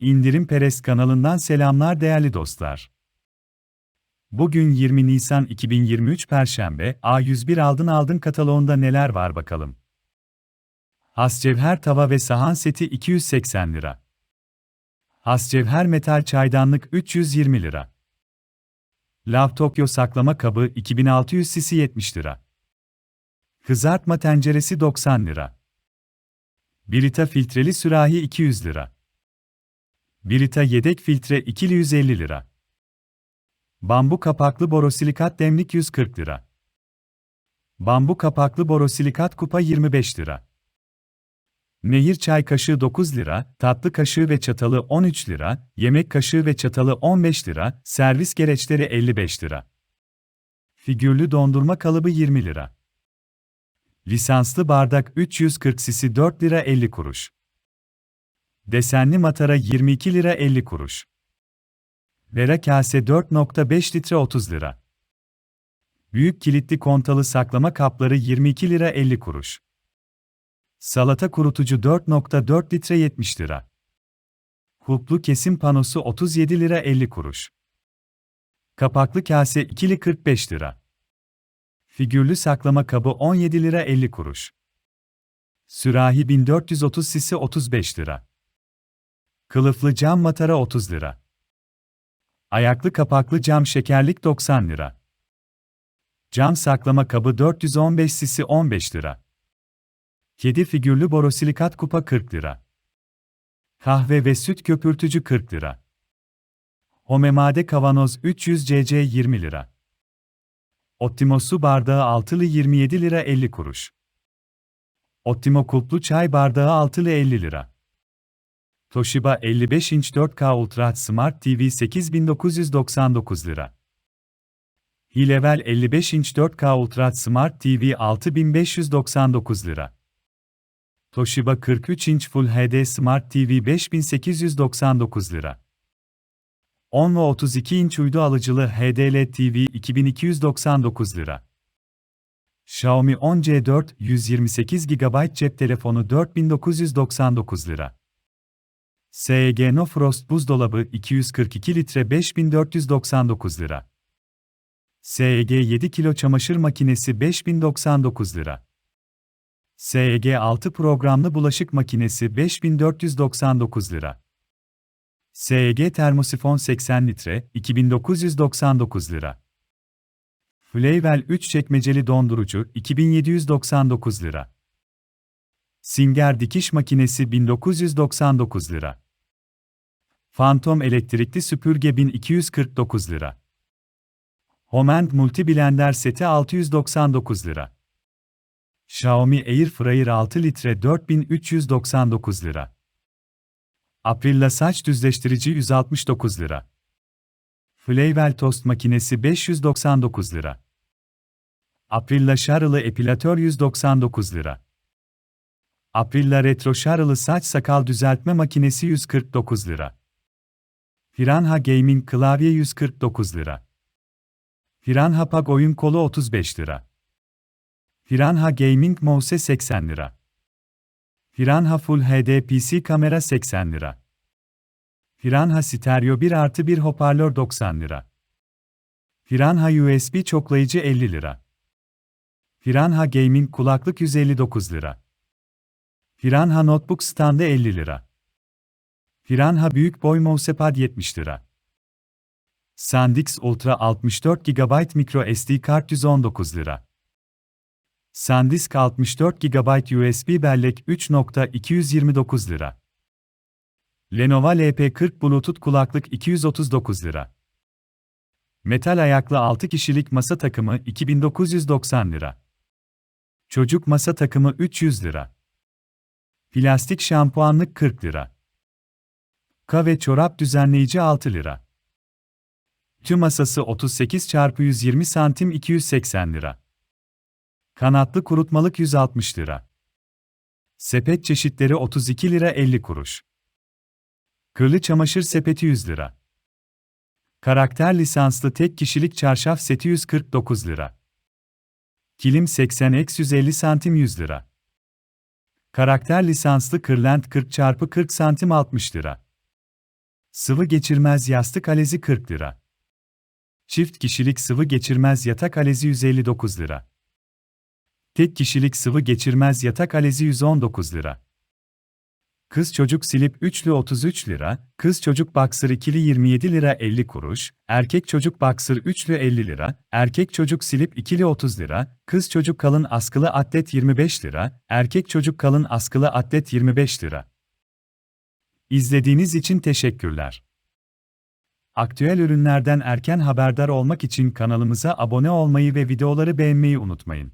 İndirim Perest kanalından selamlar değerli dostlar. Bugün 20 Nisan 2023 Perşembe, A101 aldın aldın kataloğunda neler var bakalım. Hascevher tava ve sahan seti 280 lira. Hascevher metal çaydanlık 320 lira. Lav Tokyo saklama kabı 2600 cc 70 lira. Kızartma tenceresi 90 lira. Birita filtreli sürahi 200 lira. Birita yedek filtre ikili 150 lira. Bambu kapaklı borosilikat demlik 140 lira. Bambu kapaklı borosilikat kupa 25 lira. Nehir çay kaşığı 9 lira, tatlı kaşığı ve çatalı 13 lira, yemek kaşığı ve çatalı 15 lira, servis gereçleri 55 lira. Figürlü dondurma kalıbı 20 lira. Lisanslı bardak 340 cc 4 lira 50 kuruş. Desenli matara 22 lira 50 kuruş. Vera kase 4.5 litre 30 lira. Büyük kilitli kontalı saklama kapları 22 lira 50 kuruş. Salata kurutucu 4.4 litre 70 lira. Kulplu kesim panosu 37 lira 50 kuruş. Kapaklı kase ikili 45 lira. Figürlü saklama kabı 17 lira 50 kuruş. Sürahi 1430 cc 35 lira. Kılıflı cam matara 30 lira. Ayaklı kapaklı cam şekerlik 90 lira. Cam saklama kabı 415 cc 15 lira. Kedi figürlü borosilikat kupa 40 lira. Kahve ve süt köpürtücü 40 lira. Homemade kavanoz 300 cc 20 lira. Optimo su bardağı altılı 27 lira 50 kuruş. Optimo kulplu çay bardağı altılı 50 lira. Toshiba 55 inç 4K Ultra Smart TV 8999 lira. Hilevel 55 inç 4K Ultra Smart TV 6599 lira. Toshiba 43 inç Full HD Smart TV 5899 lira. 10 ve 32 inç uydu alıcılı HDL TV 2299 lira. Xiaomi 10C4 128 GB cep telefonu 4999 lira. SG No Frost buzdolabı 242 litre 5499 lira. SG 7 kilo çamaşır makinesi 5099 lira. SG 6 programlı bulaşık makinesi 5499 lira. SG termosifon 80 litre 2999 lira. Flavel 3 çekmeceli dondurucu 2799 lira. Singer dikiş makinesi 1999 lira. Phantom elektrikli süpürge 1249 lira. Homend Multi Blender seti 699 lira. Xiaomi Air Fryer 6 litre 4399 lira. Aprilla saç düzleştirici 169 lira. Flavel tost makinesi 599 lira. Aprilla şarılı epilatör 199 lira. Aprilla retro şarılı saç sakal düzeltme makinesi 149 lira. Piranha Gaming klavye 149 lira. Piranha Pag oyun kolu 35 lira. Piranha Gaming mouse 80 lira. Piranha Full HD PC kamera 80 lira. Piranha Stereo 1 artı 1 hoparlör 90 lira. Piranha USB çoklayıcı 50 lira. Piranha Gaming kulaklık 159 lira. Piranha Notebook standı 50 lira. Piranha büyük boy mousepad 70 lira. SanDisk Ultra 64 GB micro SD kart 119 lira. SanDisk 64 GB USB bellek 3.229 lira. Lenovo LP40 Bluetooth kulaklık 239 lira. Metal ayaklı 6 kişilik masa takımı 2990 lira. Çocuk masa takımı 300 lira. Plastik şampuanlık 40 lira. Ka ve çorap düzenleyici 6 lira. Tüm masası 38 x 120 santim 280 lira. Kanatlı kurutmalık 160 lira. Sepet çeşitleri 32 lira 50 kuruş. Kırlı çamaşır sepeti 100 lira. Karakter lisanslı tek kişilik çarşaf seti 149 lira. Kilim 80 x 150 santim 100 lira. Karakter lisanslı kırlent 40 x 40 santim 60 lira. Sıvı geçirmez yastık alezi 40 lira. Çift kişilik sıvı geçirmez yatak alezi 159 lira. Tek kişilik sıvı geçirmez yatak alezi 119 lira. Kız çocuk silip üçlü 33 lira, kız çocuk baksır ikili 27 lira 50 kuruş, erkek çocuk baksır üçlü 50 lira, erkek çocuk silip ikili 30 lira, kız çocuk kalın askılı atlet 25 lira, erkek çocuk kalın askılı atlet 25 lira. İzlediğiniz için teşekkürler. Aktüel ürünlerden erken haberdar olmak için kanalımıza abone olmayı ve videoları beğenmeyi unutmayın.